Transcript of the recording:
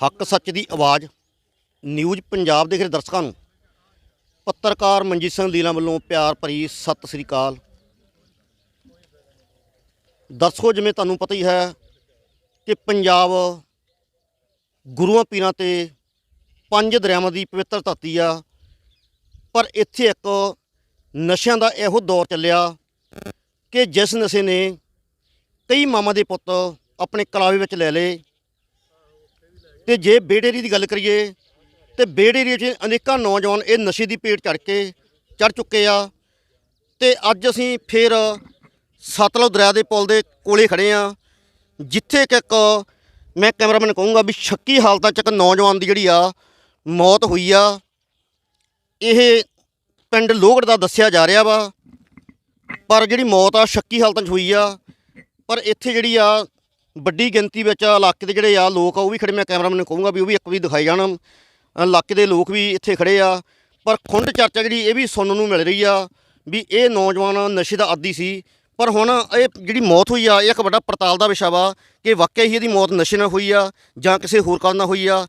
ਹੱਕ ਸੱਚ ਦੀ ਆਵਾਜ਼ ਨਿਊਜ਼ ਪੰਜਾਬ ਦੇ ਖੇਰ ਦਰਸ਼ਕਾਂ ਨੂੰ। ਪੱਤਰਕਾਰ ਮਨਜੀਤ ਸਿੰਘ ਲੀਲਾ ਵੱਲੋਂ ਪਿਆਰ ਭਰੀ ਸਤਿ ਸ੍ਰੀ ਅਕਾਲ। ਦਰਸ਼ਕੋ, ਜਿਵੇਂ ਤੁਹਾਨੂੰ ਪਤਾ ਹੀ ਹੈ ਕਿ ਪੰਜਾਬ ਗੁਰੂਆਂ ਪੀਰਾਂ ਤੇ ਪੰਜ ਦਰਿਆਵਾਂ ਦੀ ਪਵਿੱਤਰ ਧਰਤੀ ਆ। ਪਰ ਇੱਥੇ ਇੱਕ ਨਸ਼ਿਆਂ ਦਾ ਇਹੋ ਦੌਰ ਚੱਲਿਆ ਕਿ ਜਿਸ ਨਸ਼ੇ ਨੇ ਕਈ ਮਾਮਾ ਦੇ ਪੁੱਤ ਆਪਣੇ ਕਲਾਵੇ ਵਿੱਚ ਲੈ ਲਏ। ਤੇ ਜੇ ਬੇੜੇਰੀ ਦੀ ਗੱਲ ਕਰੀਏ, ਤੇ ਬੇੜੇਰੀ 'ਚ ਅਨੇਕਾਂ ਨੌਜਵਾਨ ਇਹ ਨਸ਼ੇ ਦੀ ਪੇਟ ਚੜ ਕੇ ਚੜ ਚੁੱਕੇ ਆ। ਤੇ ਅੱਜ ਅਸੀਂ ਫੇਰ ਸਤਲੁਜ ਦਰਿਆ ਦੇ ਪੁਲ ਦੇ ਕੋਲੇ ਖੜੇ ਆ, ਜਿੱਥੇ ਕਿ ਇੱਕ ਮੈਂ ਕੈਮਰਾਮੈਨ ਕਹੂੰਗਾ ਵੀ ਸ਼ੱਕੀ ਹਾਲਤਾਂ 'ਚ ਇੱਕ ਨੌਜਵਾਨ ਦੀ ਜਿਹੜੀ ਆ, ਮੌਤ ਹੋਈ ਆ। ਇਹ ਪਿੰਡ ਲੋਹਗੜ੍ਹ ਦਾ ਦੱਸਿਆ ਜਾ ਰਿਹਾ ਵਾ, ਪਰ ਜਿਹੜੀ ਮੌਤ ਆ, ਸ਼ੱਕੀ ਹਾਲਤਾਂ 'ਚ ਹੋਈ ਆ। ਪਰ ਇੱਥੇ ਜਿਹੜੀ ਆ, ਵੱਡੀ ਗਿਣਤੀ ਵਿੱਚ ਇਲਾਕੇ ਦੇ ਜਿਹੜੇ ਆ ਲੋਕ ਆ, ਉਹ ਵੀ ਖੜੇ। ਮੈਂ ਕੈਮਰਾਮੈਨ ਨੂੰ ਕਹੂੰਗਾ ਵੀ ਉਹ ਵੀ ਇੱਕ ਵੀ ਦਿਖਾਈ ਜਾਣ। ਇਲਾਕੇ ਦੇ ਲੋਕ ਵੀ ਇੱਥੇ ਖੜੇ ਆ। ਪਰ ਖੁੰਡ ਚਰਚਾ ਜਿਹੜੀ, ਇਹ ਵੀ ਸੁਣਨ ਨੂੰ ਮਿਲ ਰਹੀ ਆ ਵੀ ਇਹ ਨੌਜਵਾਨ ਨਸ਼ੇ ਦਾ ਆਦੀ ਸੀ। ਪਰ ਹੁਣ ਇਹ ਜਿਹੜੀ ਮੌਤ ਹੋਈ ਆ, ਇਹ ਇੱਕ ਵੱਡਾ ਪੜਤਾਲ ਦਾ ਵਿਸ਼ਾ ਵਾ ਕਿ ਵਾਕਿਆ ਹੀ ਇਹਦੀ ਮੌਤ ਨਸ਼ੇ ਨਾਲ ਹੋਈ ਆ ਜਾਂ ਕਿਸੇ ਹੋਰ ਕਾਰਨ ਨਾਲ ਹੋਈ ਆ।